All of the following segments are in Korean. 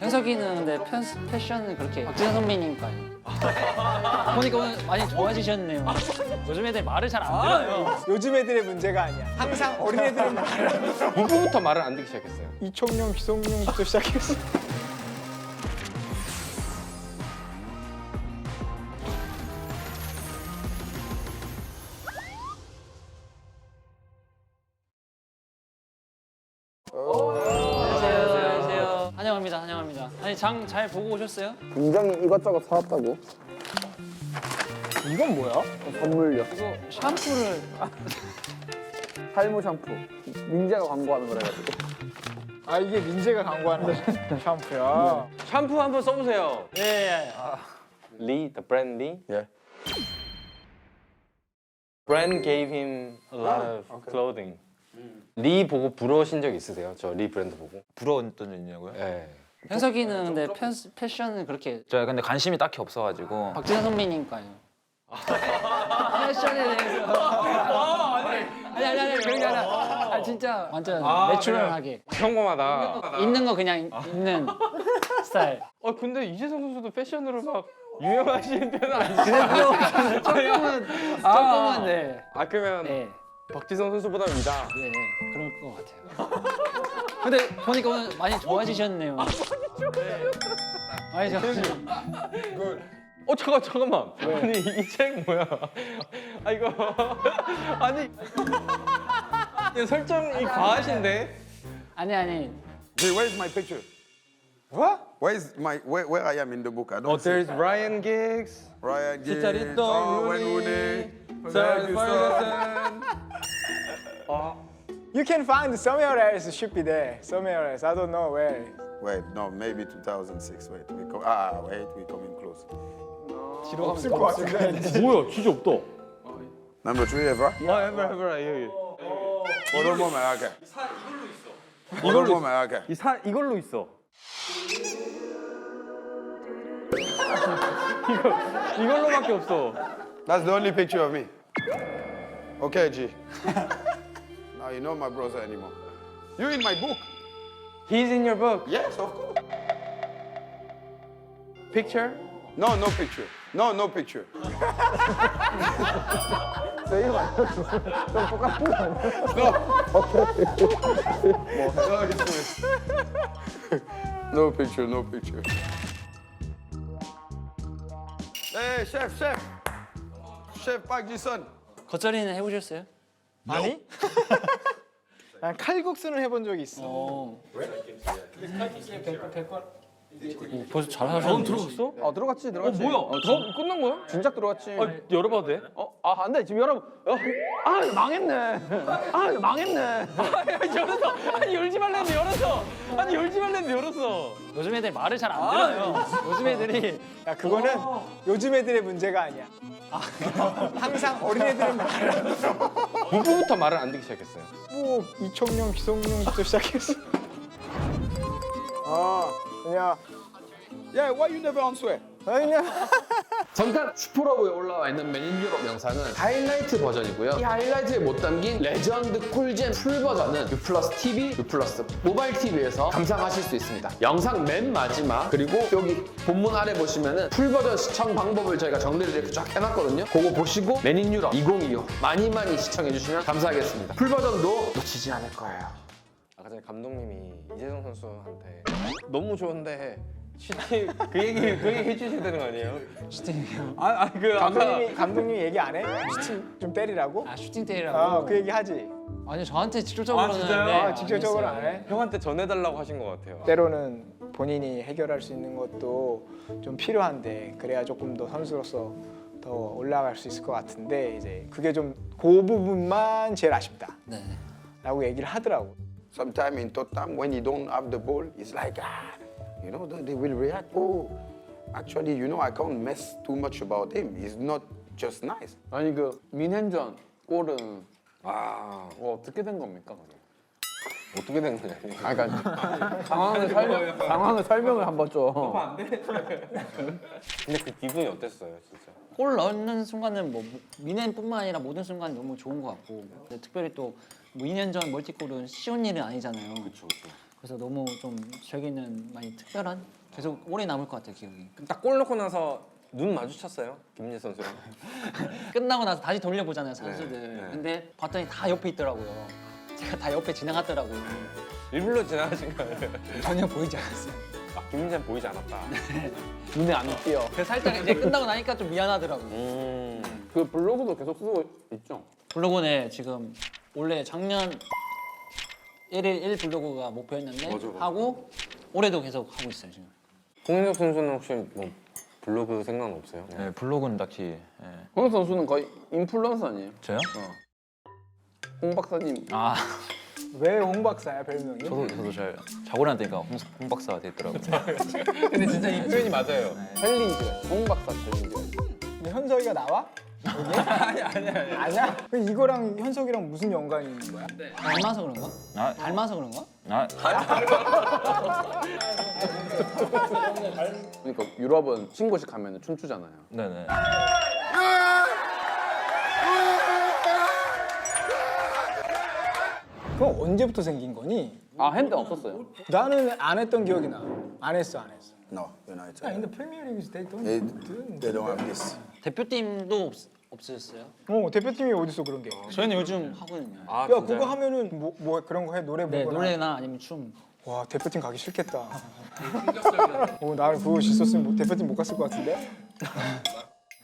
현석이는 근데 편, 패션은 그렇게 박지선 선배님까지 보니까 오늘 많이 좋아지셨네요 요즘 애들 말을 잘 안 들어요 요즘 애들의 문제가 아니야. 항상 어린애들은 말을 누구부터 말을 안 듣기 시작했어요? 이총용, 기성용부터 시작했어. 환영합니다 환영합니다 아니 장 잘 보고 오셨어요? 굉장히 이것저것 사왔다고 이건 뭐야? 선물요 이거 샴푸를 탈모 샴푸 민재가 광고하는 거래가지고 아 이게 민재가 광고하는 샴푸야. 샴푸 한번 써보세요. 예, 예. Lee, the brand Lee. 예. Brand gave him a lot of clothing. 리 보고 부러우신 적 있으세요? 저 리 브랜드 보고. 부러웠던 적 있냐고요? 네. 현석이는 근데 편, 패션은 그렇게 제가 근데 관심이 딱히 없어가지고 박지선 선배님까지 패션에 대해서 아니 아니 아니 그런 게 아니라 아, 진짜 완전 내추럴하게 평범하다. 있는 거 그냥 있는 스타일 어 근데 이재성 선수도 패션으로 막 유명하신 편은 아니시죠? 조금은 조금은 네. 아 그러면 네. 박지성 선수보다 위다. 네, 그럴 것 같아요. 근데 보니까 오늘 많이 좋아지셨네요. 많이 좋아지셨 어 잠깐 잠깐만. 아니 이 책 뭐야? 아 이거 아니 이거 설정이 과하신데. 아니 아니 Hey, where's my picture? What? Where's my where, where I am in the book? I don't Oh, see. there's Ryan Giggs. Ryan Giggs, Chicharito, Owen Rooney, Rooney, Sir Ferguson. You can find somewhere else should be there. Somewhere else. I don't know where. Wait, no, maybe 2006. Wait, we come. Ah, wait, we coming close. 없을 것 같은데. 뭐야? 진짜 없다. Number three, ever. 아, 해봐 해봐 여기. One moment, okay. One moment, okay. 이사 이걸로 있어. 이거 이걸로밖에 없어. That's the only picture of me. Okay, G. now you know my brother anymore. You in my book? He's in your book. Yes, of course. Picture? No, no picture. No, no picture. No picture, no picture. Hey, chef, chef. Chef Park Ji-sun. 겉절이는 해보셨어요? 아니? 난 칼국수는 해본 적이 있어. 어. 벌써 잘 하셨는데. 들어갔어? 아 들어갔지 들어갔지 뭐야? 더 끝난 거야? 진작 들어갔지 아, 열어봐도 돼? 어? 아 안 돼 지금 여러분 어, 아 이거 망했네 아 이거 망했네 아니, 열었어. 아니 열지 말랬는데 열었어. 아니 열지 말랬는데 열었어. 요즘 애들 말을 잘 안 들어요. 요즘 애들이 야 그거는 요즘 애들의 문제가 아니야. 항상 어린애들은 말을 누구부터 말을 안 듣기 시작했어요? 뭐 이총용, 기성용부터 시작했어. 아, 그냥 Yeah, why you never answer? 그냥 잠깐 슈퍼러브에 올라와 있는 맨인 유럽 영상은 하이라이트 버전이고요. 이 하이라이트에 못 담긴 레전드 꿀잼 풀 버전은 유플러스 TV, 유플러스 모바일 TV에서 감상하실 수 있습니다. 영상 맨 마지막 그리고 여기 본문 아래 보시면은 풀 버전 시청 방법을 저희가 정리를 이렇게 쫙 해놨거든요. 그거 보시고 맨인 유럽 2025 많이 많이 시청해 주시면 감사하겠습니다. 풀 버전도 놓치지 않을 거예요. 아까 전에 감독님이 이재성 선수한테 너무 좋은데 슈팅 그 얘기 그 얘기 해주셔야 되는 거 아니에요? 슈팅이요. 아, 아니 그 아까 감독님이 감독님 얘기 안 해? 슈팅 좀 때리라고? 아 슈팅 때리라고. 아, 그 얘기 하지. 아니 저한테 직접적으로는 아, 진짜요? 네, 아, 직접적으로 안안 했어요. 해? 형한테 전해달라고 하신 것 같아요. 때로는 본인이 해결할 수 있는 것도 좀 필요한데 그래야 조금 더 선수로서 더 올라갈 수 있을 것 같은데 이제 그게 좀 그 부분만 제일 아쉽다. 네. 라고 얘기를 하더라고. Sometimes in Tottenham, when you don't have the ball, it's like, ah, you know, they will react. Oh, actually, you know, I can't mess too much about him. He's not just nice. 아니 그 민헨전 골은 아 뭐 어떻게 된 겁니까 그게? 어떻게 된 거냐? 아 그러니까 상황을 설명 상황을 설명을 한번 좀 근데 그 기분이 어땠어요, 진짜? 골 넣는 순간은 뭐 미넨뿐만 아니라 모든 순간 너무 좋은 것 같고 근데 특별히 또뭐 2년 전 멀티골은 쉬운 일은 아니잖아요. 그렇죠. 그래서 너무 좀 저에게는 많이 특별한 계속 오래 남을 것 같아요 기억이. 딱 골 넣고 나서 눈 마주쳤어요 김민재 선수랑. 끝나고 나서 다시 돌려보잖아요 선수들. 네. 근데 봤더니 다 옆에 있더라고요. 제가 다 옆에 지나갔더라고요. 일부러 지나가신 거예요. 전혀 보이지 않았어요. 아 김민재는 보이지 않았다. 눈에 안 띄어. 그래서 살짝 이제 끝나고 나니까 좀 미안하더라고요. 음. 그 블로그도 계속 쓰고 있죠. 블로그는 지금 원래 작년 1일 1 블로그가 목표였는데 하고 올해도 계속 하고 있어요 지금. 홍인석 선수는 혹시 뭐 블로그 생각은 없어요? 네, 블로그는 딱히 예. 홍 선수는 거의 인플루언서 아니에요? 저요? 홍 박사님 아 왜 홍 박사야 별명이? 저도 저도 잘 자고 일어나니까 홍, 홍 박사가 됐더라고요. 근데 진짜 이 표현이 맞아요. 챌린지, 홍 박사 챌린지. 근데 현석이가 나와? 아니 아니 아니. 아니야? 그럼 이거랑 현석이랑 무슨 연관이 있는 거야? 닮아서 그런가? 아, 닮아서 그런가? 아 그러니까 유럽은 신고식 가면 춤추잖아요. 네네. 그럼 언제부터 생긴 거니? 아 핸드 없었어요? 나는 안 했던 기억이 나. 안 했어 안 했어. No, United. 야, 근데 프리미어리그에서 they don't They, they don't have this. 대표팀도 없, 없으셨어요? 어 대표팀이 어디서 그런 게? 저희는 요즘 하거든요. 아야 진짜요? 그거 하면은 뭐, 뭐 그런 거 해 노래 네 부르거나. 노래나 아니면 춤. 와 대표팀 가기 싫겠다. 어 나는 그거 있었으면 뭐 대표팀 못 갔을 것 같은데.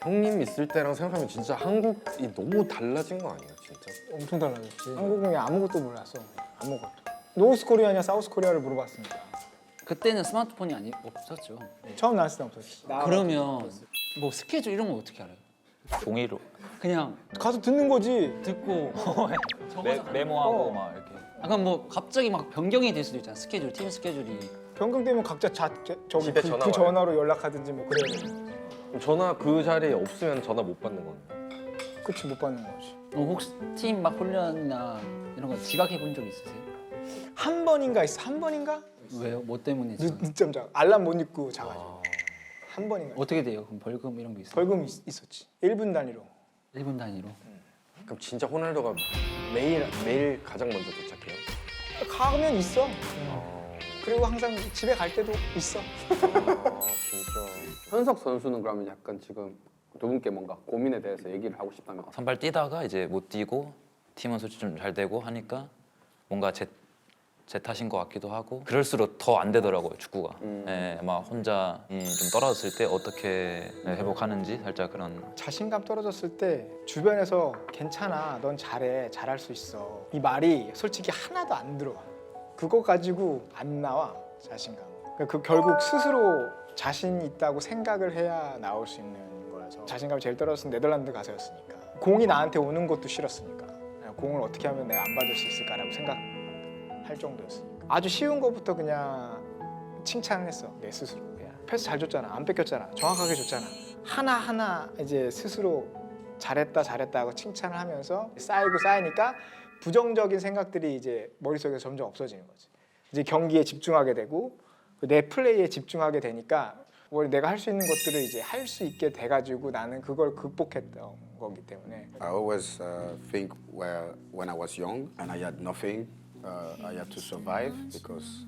형님 있을 때랑 생각하면 진짜 한국이 너무 달라진 거 아니에요, 진짜? 엄청 달라졌지. 한국은 아무것도 몰랐어. 아무것도. 노스 코리아냐 사우스 코리아를 물어봤습니다. 그때는 스마트폰이 아니 없었죠. 처음 나왔을 때 없었지. 나 그러면 뭐 스케줄 이런 거 어떻게 알아요? 종이로 그냥 가서 듣는 거지. 듣고 메, 메모하고 어. 막 이렇게. 약간 뭐 갑자기 막 변경이 될 수도 있잖아 스케줄 팀 스케줄이 변경 되면 각자 자, 제- 저기 집에 그, 전화 그 와요? 전화로 연락하든지 뭐 그래야 돼. 전화 그 자리에 없으면 전화 못 받는 건가요? 그치 못 받는 거지. 어, 혹시 팀 막 훈련이나 이런 거 지각해 본 적 있으세요? 한 번인가 있어. 한 번인가? 왜요? 뭐 때문에 늦? 늦잠 자. 알람 못 잊고 자가지고. 한 번인가. 어떻게 돼요? 그럼 벌금 이런 게 있어요? 벌금 있, 있었지. 1분 단위로. 1분 단위로 그럼 진짜 호날두가 매일 매일 가장 먼저 도착해요? 가면 있어. 아, 그리고 항상 집에 갈 때도 있어. 아 진짜. 현석 선수는 그러면 약간 지금 두 분께 뭔가 고민에 대해서 얘기를 하고 싶다면 선발 뛰다가 이제 못 뛰고 팀원 수치 좀잘 되고 하니까 뭔가 제, 제 탓인 것 같기도 하고 그럴수록 더 안 되더라고요 축구가 음. 예, 막 혼자 이좀 떨어졌을 때 어떻게 예, 회복하는지 살짝 그런 자신감 떨어졌을 때 주변에서 괜찮아, 넌 잘해, 잘할 수 있어. 이 말이 솔직히 하나도 안 들어와. 그거 가지고 안 나와 자신감. 그러니까 그 결국 스스로 자신 있다고 생각을 해야 나올 수 있는 거라서 자신감이 제일 떨어졌은 네덜란드 가서였으니까 공이 나한테 오는 것도 싫었으니까 공을 어떻게 하면 내가 안 받을 수 있을까라고 생각 할 정도였으니까 아주 쉬운 것부터 그냥 칭찬했어 내 스스로. 그냥 패스 잘 줬잖아. 안 뺏겼잖아. 정확하게 줬잖아. 하나 하나 이제 스스로 잘했다 잘했다 하고 칭찬을 하면서 쌓이고 쌓이니까 부정적인 생각들이 이제 머릿속에 점점 없어지는 거지. 이제 경기에 집중하게 되고 내 플레이에 집중하게 되니까 원래 내가 할 수 있는 것들을 이제 할 수 있게 돼가지고 나는 그걸 극복했던 거기 때문에. I always uh, think where when I was young and I had nothing, uh, I have to survive because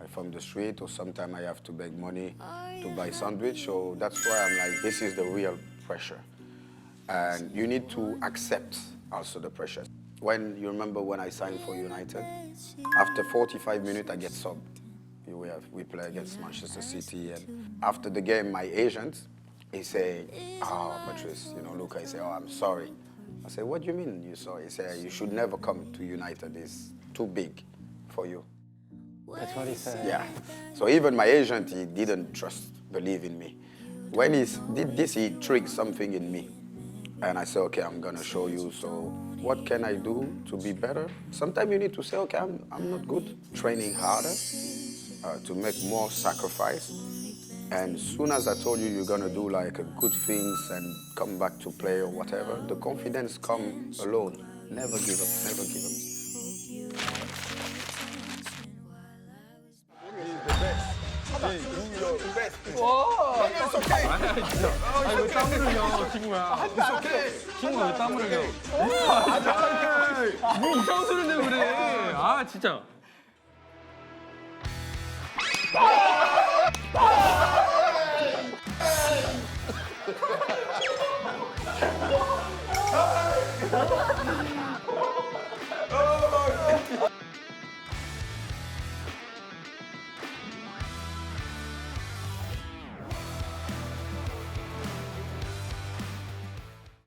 I'm from the street or sometimes I have to beg money to buy sandwich. So that's why I'm like, this is the real pressure. And you need to accept also the pressure. When you remember when I signed for United, after 45 minutes I get subbed. We have we play against Manchester City, and after the game, my agent he say, "Oh, Patrice, you know, Luca." He say, "Oh, I'm sorry." I said, "What do you mean you sorry?" He say, "You should never come to United. It's too big for you." That's what he said. Yeah. So even my agent, he didn't trust, believe in me. When he did this, he triggered something in me. And I said, okay, I'm gonna show you. So what can I do to be better? Sometimes you need to say, okay, I'm, I'm not good. Training harder, uh, to make more sacrifice. And soon as I told you you're gonna do like uh, good things and come back to play or whatever, the confidence come alone. Never give up, never give up. 뭐 이상한 소리 내고 그래. 아 진짜.